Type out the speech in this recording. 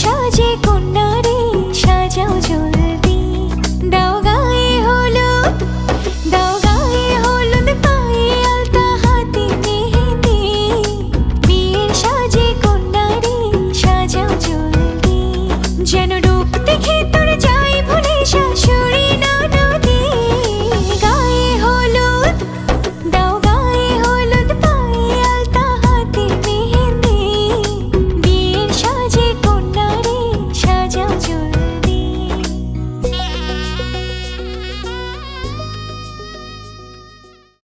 সাজে